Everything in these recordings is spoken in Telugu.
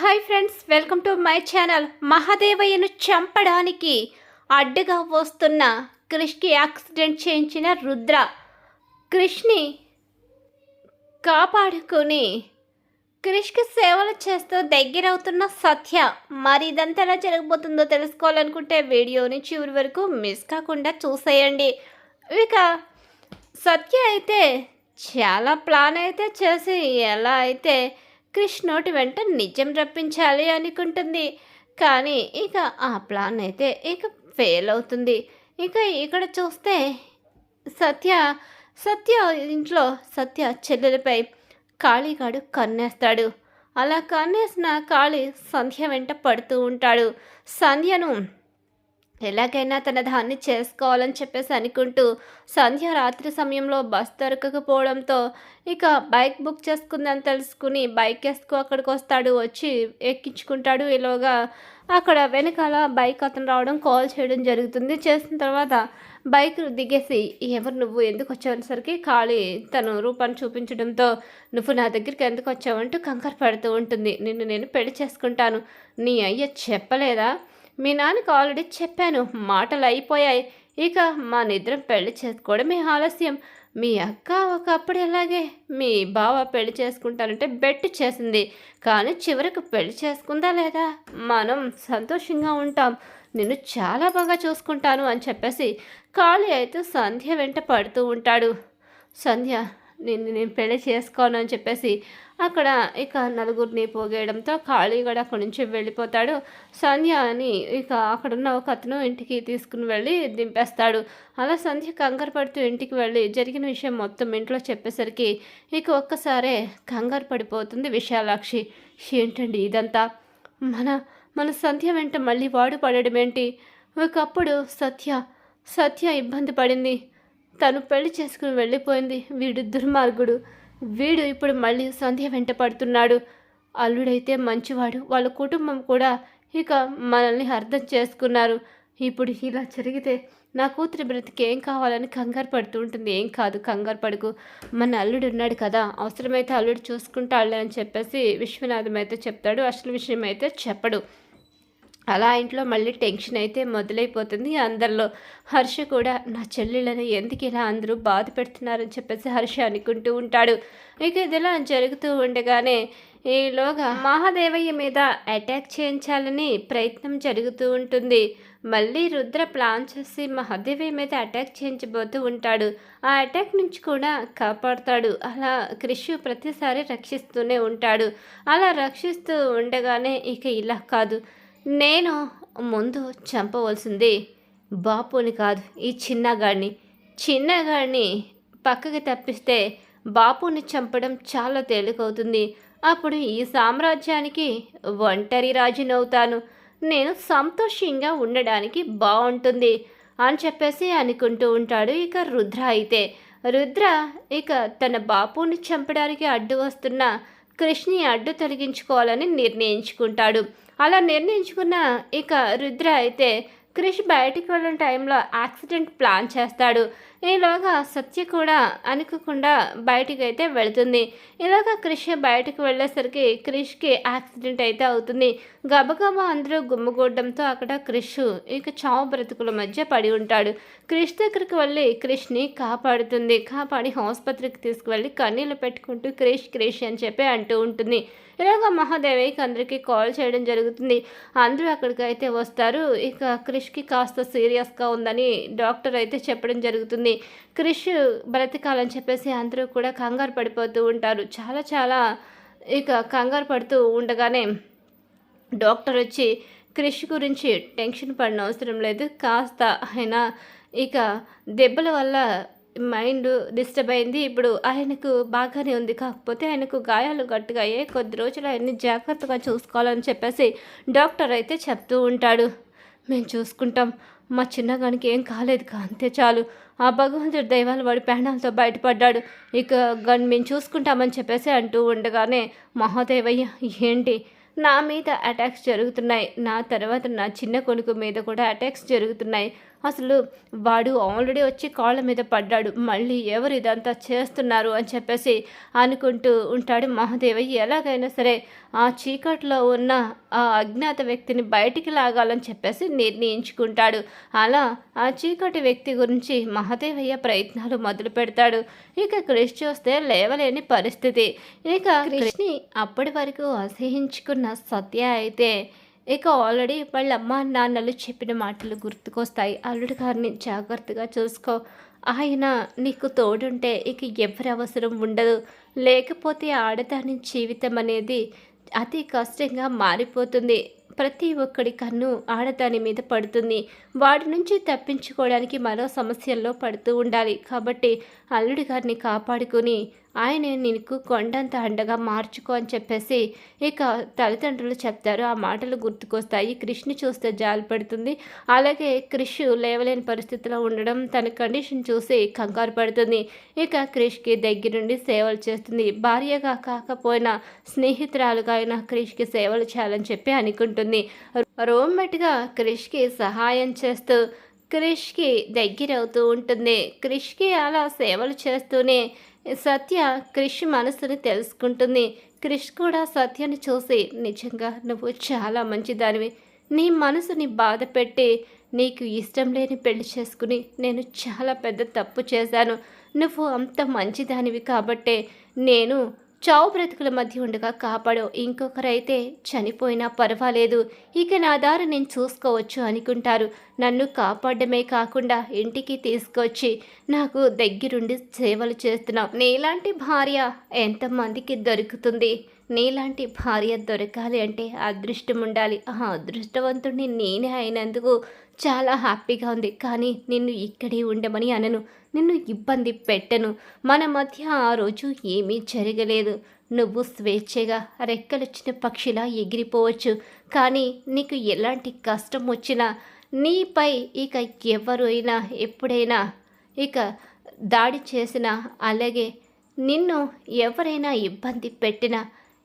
Hi friends welcome to my channel మహాదేవయ్యను చంపడానికి అడ్డుగా వస్తున్న క్రిష్కి యాక్సిడెంట్ చేయించిన రుద్ర. క్రిష్ని కాపాడుకొని క్రిష్కి సేవలు చేస్తూ దగ్గరవుతున్న సత్య. మరి ఇదంతా ఎలా జరగబోతుందో తెలుసుకోవాలనుకుంటే వీడియోని చివరి వరకు మిస్ కాకుండా చూసేయండి. ఇక సత్య అయితే చాలా ప్లాన్ అయితే చేసి ఎలా అయితే కృష్ణోటి వెంట నిజం రప్పించాలి అనుకుంటుంది. కానీ ఇక ఆ ప్లాన్ అయితే ఇక ఫెయిల్ అవుతుంది. ఇక ఇక్కడ చూస్తే సత్య సత్య ఇంట్లో సత్య చెల్లెలపై కాళీగాడు కన్నేస్తాడు. అలా కన్నేసిన కాళీ సంధ్య వెంట పడుతూ ఉంటాడు. సంధ్యను ఎలాగైనా తన దాన్ని చేసుకోవాలని చెప్పేసి అనుకుంటూ సంధ్య రాత్రి సమయంలో బస్ దొరకకపోవడంతో ఇక బైక్ బుక్ చేసుకుందని తెలుసుకుని బైక్ వేసుకు అక్కడికి వస్తాడు వచ్చి ఎక్కించుకుంటాడు. ఇలాగా అక్కడ వెనకాల బైక్ అతను రావడం కాల్ చేయడం జరుగుతుంది. చేసిన తర్వాత బైక్ దిగేసి ఎవరు నువ్వు? ఎందుకు వచ్చేసరికి ఖాళీ తను రూపాన్ని చూపించడంతో నువ్వు నా దగ్గరికి ఎందుకు వచ్చావంటూ కంకర పెడుతూ ఉంటుంది. నిన్ను నేను పెళ్ళి చేసుకుంటాను. నీ అయ్య చెప్పలేదా? మీ నాన్నకు ఆల్రెడీ చెప్పాను మాటలు అయిపోయాయి. ఇక మా నిద్రం పెళ్ళి చేసుకోవడమే ఆలస్యం. మీ అక్క ఒకప్పుడు ఎలాగే మీ బావ పెళ్ళి చేసుకుంటానంటే బెట్ చేసింది. కానీ చివరికి పెళ్ళి చేసుకుందా లేదా? మనం సంతోషంగా ఉంటాం. నిన్ను చాలా బాగా చూసుకుంటాను అని చెప్పేసి ఖాళీ అయితే సంధ్య వెంట పడుతూ ఉంటాడు. సంధ్య నిన్ను నేను పెళ్ళి చేసుకోను అని చెప్పేసి అక్కడ ఇక నలుగురిని పోగేయడంతో ఖాళీ కూడా అక్కడి నుంచి వెళ్ళిపోతాడు. సంధ్య అని ఇక అక్కడున్న ఒక అతను ఇంటికి తీసుకుని వెళ్ళి దింపేస్తాడు. అలా సంధ్య కంగారు పడుతూ ఇంటికి వెళ్ళి జరిగిన విషయం మొత్తం ఇంట్లో చెప్పేసరికి ఇక ఒక్కసారే కంగారు పడిపోతుంది విశాలాక్షి. ఏంటండి ఇదంతా? మన మన సంధ్య వెంట మళ్ళీ వాడు పడడం ఏంటి? ఒకప్పుడు సత్య సత్య ఇబ్బంది పడింది. తను పెళ్ళి చేసుకుని వెళ్ళిపోయింది వీడు దుర్మార్గుడు. వీడు ఇప్పుడు మళ్ళీ సంధ్య వెంట పడుతున్నాడు. అల్లుడైతే మంచివాడు. వాళ్ళ కుటుంబం కూడా ఇక మనల్ని అర్థం చేసుకున్నారు. ఇప్పుడు ఇలా జరిగితే నా కూతురి బ్రతికి ఏం కావాలని కంగారు పడుతూ ఉంటుంది. ఏం కాదు కంగారు పడుకు. మన అల్లుడు ఉన్నాడు కదా అవసరమైతే అల్లుడు చూసుకుంటాడులే అని చెప్పేసి విశ్వనాథం అయితే చెప్తాడు. అసలు విషయం అయితే చెప్పడు. అలా ఇంట్లో మళ్ళీ టెన్షన్ అయితే మొదలైపోతుంది. అందరిలో హర్ష కూడా నా చెల్లెళ్ళని ఎందుకు ఇలా అందరూ బాధ పెడుతున్నారని చెప్పేసి హర్ష అనుకుంటూ ఉంటాడు. ఇక ఇదిలా జరుగుతూ ఉండగానే ఈలోగా మహాదేవయ్య మీద అటాక్ చేయించాలని ప్రయత్నం జరుగుతూ ఉంటుంది. మళ్ళీ రుద్ర ప్లాన్ చేసి మహాదేవయ్య మీద అటాక్ చేయించబోతూ ఉంటాడు. ఆ అటాక్ నుంచి కూడా కాపాడుతాడు. అలా క్రిషు ప్రతిసారి రక్షిస్తూనే ఉంటాడు. అలా రక్షిస్తూ ఉండగానే ఇక ఇలా కాదు. నేను ముందు చంపవలసింది బాపుని కాదు ఈ చిన్నగాడిని. చిన్నగాడిని పక్కకి తప్పిస్తే బాపుని చంపడం చాలా తేలికవుతుంది. అప్పుడు ఈ సామ్రాజ్యానికి ఒంటరి రాజునవుతాను. నేను సంతోషంగా ఉండడానికి బాగుంటుంది అని చెప్పేసి అనుకుంటూ ఉంటాడు ఇక రుద్ర అయితే. రుద్ర ఇక తన బాపుని చంపడానికి అడ్డు వస్తున్న కృష్ణి అడ్డు తొలగించుకోవాలని నిర్ణయించుకుంటాడు. అలా నిర్ణయించుకున్న ఇక రుద్ర అయితే క్రిష్ బయటికి వెళ్ళిన టైంలో యాక్సిడెంట్ ప్లాన్ చేస్తాడు. ఈలోగా సత్య కూడా అనుకోకుండా బయటికి అయితే వెళుతుంది. ఇలాగా క్రిష్ బయటకు వెళ్ళేసరికి క్రిష్కి యాక్సిడెంట్ అయితే అవుతుంది. గబగబా అందరూ గుమ్మగూడడంతో అక్కడ క్రిష్ ఇక చావు బ్రతుకుల మధ్య పడి ఉంటాడు. క్రిష్ దగ్గరికి వెళ్ళి క్రిష్ని కాపాడుతుంది. కాపాడి ఆసుపత్రికి తీసుకువెళ్ళి కన్నీళ్ళు పెట్టుకుంటూ క్రిష్ క్రిష్ అని చెప్పి అంటూ ఉంటుంది. ఇలాగ మహాదేవికి అందరికీ కాల్ చేయడం జరుగుతుంది. అందరూ అక్కడికి అయితే వస్తారు. ఇక క్రిష్కి కాస్త సీరియస్గా ఉందని డాక్టర్ అయితే చెప్పడం జరుగుతుంది. క్రిష్ బ్రతికాలని చెప్పేసి అందరూ కూడా కంగారు పడిపోతూ ఉంటారు. చాలా చాలా ఇక కంగారు పడుతూ ఉండగానే డాక్టర్ వచ్చి క్రిష్ గురించి టెన్షన్ పడిన అవసరం లేదు. కాస్త ఆయన ఇక దెబ్బల వల్ల మైండ్ డిస్టర్బ్ అయింది. ఇప్పుడు ఆయనకు బాగానే ఉంది. కాకపోతే ఆయనకు గాయాలు గట్టిగా అయ్యాయి. కొద్ది రోజులు ఆయన్ని జాగ్రత్తగా చూసుకోవాలని చెప్పేసి డాక్టర్ అయితే చెప్తూ ఉంటాడు. మేము చూసుకుంటాం. మా చిన్నగానికి ఏం కాలేదు అంతే చాలు. ఆ భగవంతుడి దైవాలు వాడి ప్రాణాలతో బయటపడ్డాడు. ఇక గన్ మేము చూసుకుంటామని చెప్పేసి అంటూ ఉండగానే మహాదేవయ్య ఏంటి? నా మీద అటాక్స్ జరుగుతున్నాయి. నా తర్వాత నా చిన్న కొడుకు మీద కూడా అటాక్స్ జరుగుతున్నాయి. అసలు వాడు ఆల్రెడీ వచ్చి కాళ్ళ మీద పడ్డాడు. మళ్ళీ ఎవరు ఇదంతా చేస్తున్నారు అని చెప్పేసి అనుకుంటూ ఉంటాడు మహాదేవయ్య ఎలాగైనా సరే ఆ చీకట్లో ఉన్న ఆ అజ్ఞాత వ్యక్తిని బయటికి లాగాలని చెప్పేసి నిర్ణయించుకుంటాడు. అలా ఆ చీకటి వ్యక్తి గురించి మహాదేవయ్య ప్రయత్నాలు మొదలు పెడతాడు. ఇక క్రిష్ చూస్తే లేవలేని పరిస్థితి. ఇక కృష్ణి అప్పటి వరకు అసహించుకున్న సత్య అయితే ఇక ఆల్రెడీ వాళ్ళ అమ్మ నాన్నలు చెప్పిన మాటలు గుర్తుకొస్తాయి. అల్లుడు గారిని జాగ్రత్తగా చూసుకో. ఆయన నీకు తోడుంటే ఇక ఎవరి అవసరం ఉండదు. లేకపోతే ఆడదాని జీవితం అనేది అతి కష్టంగా మారిపోతుంది. ప్రతి ఒక్కడి కన్ను ఆడదాని మీద పడుతుంది. వాడి నుంచి తప్పించుకోవడానికి మరో సమస్యల్లో పడుతూ ఉండాలి. కాబట్టి అల్లుడి గారిని కాపాడుకుని ఆయన నీకు కొండంత అండగా మార్చుకో అని చెప్పేసి ఇక తల్లిదండ్రులు చెప్తారు. ఆ మాటలు గుర్తుకొస్తాయి. కృష్ణ చూస్తే జాలి పడుతుంది. అలాగే క్రిష్ లేవలేని పరిస్థితిలో ఉండడం తన కండిషన్ చూసి కంగారు పడుతుంది. ఇక క్రిష్కి దగ్గరుండి సేవలు చేస్తుంది. భార్యగా కాకపోయినా స్నేహితురాలుగా అయినా క్రిష్కి సేవలు చేయాలని చెప్పి అనుకుంటుంది. రోమ్మేట్గా క్రిష్కి సహాయం చేస్తూ క్రిష్కి దగ్గరవుతూ ఉంటుంది. క్రిష్కి అలా సేవలు చేస్తూనే సత్య క్రిష్ మనసుని తెలుసుకుంటుంది. క్రిష్ కూడా సత్యని చూసి నిజంగా నువ్వు చాలా మంచిదానివి. నీ మనసుని బాధ పెట్టి నీకు ఇష్టం లేని పెళ్ళి చేసుకుని నేను చాలా పెద్ద తప్పు చేశాను. నువ్వు అంత మంచిదానివి కాబట్టే నేను చావు బ్రతుకుల మధ్య ఉండగా కాపాడు. ఇంకొకరైతే చనిపోయినా పర్వాలేదు. ఇక నా దారి నేను చూసుకోవచ్చు అనుకుంటారు. నన్ను కాపాడమే కాకుండా ఇంటికి తీసుకొచ్చి నాకు దగ్గరుండి సేవలు చేస్తున్నావు. నీలాంటి భార్య ఎంతమందికి దొరుకుతుంది? నీలాంటి భార్య దొరకాలి అంటే అదృష్టం ఉండాలి. ఆ అదృష్టవంతుడిని నేనే అయినందుకు చాలా హ్యాపీగా ఉంది. కానీ నిన్ను ఇక్కడే ఉండమని అనను. నిన్ను ఇబ్బంది పెట్టను. మన మధ్య ఆ రోజు ఏమీ జరగలేదు. నువ్వు స్వేచ్ఛగా రెక్కలొచ్చిన పక్షిలా ఎగిరిపోవచ్చు. కానీ నీకు ఎలాంటి కష్టం వచ్చినా నీపై ఇక ఎవరైనా ఎప్పుడైనా ఇక దాడి చేసినా అలాగే నిన్ను ఎవరైనా ఇబ్బంది పెట్టినా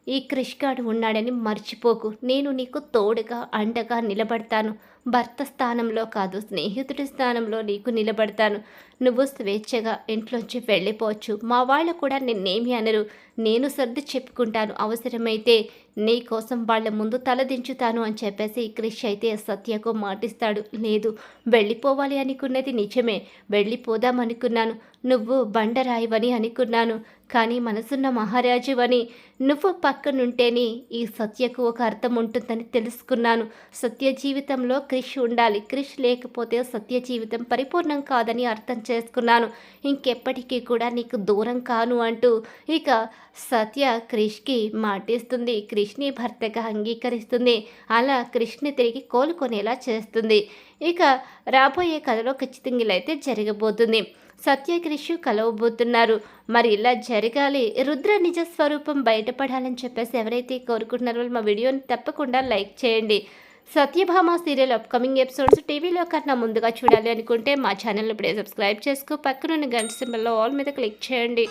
ఈ క్రిష్గాడు ఉన్నాడని మర్చిపోకు. నేను నీకు తోడుగా అండగా నిలబడతాను. భర్త స్థానంలో కాదు స్నేహితుడి స్థానంలో నీకు నిలబడతాను. నువ్వు స్వేచ్ఛగా ఇంట్లోంచి వెళ్ళిపోవచ్చు. మా వాళ్ళు కూడా నిన్నేమి అనరు. నేను సర్ది చెప్పుకుంటాను. అవసరమైతే నీ కోసం వాళ్ళ ముందు తలదించుతాను అని చెప్పేసి క్రిష్ అయితే సత్యకు మాటిస్తాడు. లేదు వెళ్ళిపోవాలి అనుకున్నది నిజమే. వెళ్ళిపోదామనుకున్నాను నువ్వు బండరాయివని అనుకున్నాను. కానీ మనసున్న మహారాజువని నువ్వు పక్కనుంటేనే ఈ సత్యకు ఒక అర్థం ఉంటుందని తెలుసుకున్నాను. సత్య జీవితంలో క్రిష్ ఉండాలి. క్రిష్ లేకపోతే సత్య జీవితం పరిపూర్ణం కాదని అర్థం చేసుకున్నాను. ఇంకెప్పటికీ కూడా నీకు దూరం కాను అంటూ ఇక సత్య క్రిష్కి మాటిస్తుంది. క్రిష్ని భర్తగా అంగీకరిస్తుంది. అలా క్రిష్ని తిరిగి కోలుకునేలా చేస్తుంది. ఇక రాబోయే కథలో ఖచ్చితంగా ఇలా అయితే జరగబోతుంది. సత్యక్రిషు కలవబోతున్నారు. మరి ఇలా జరగాలి రుద్ర నిజ స్వరూపం బయటపడాలని చెప్పేసి ఎవరైతే కోరుకుంటున్నారో మా వీడియోని తప్పకుండా లైక్ చేయండి. సత్యభామ సీరియల్ అప్కమింగ్ ఎపిసోడ్స్ టీవీలో కన్నా ముందుగా చూడాలి అనుకుంటే మా ఛానల్ ఇప్పుడే సబ్స్క్రైబ్ చేసుకో. పక్కనున్న గంట సింబల్లో ఆల్ మీద క్లిక్ చేయండి.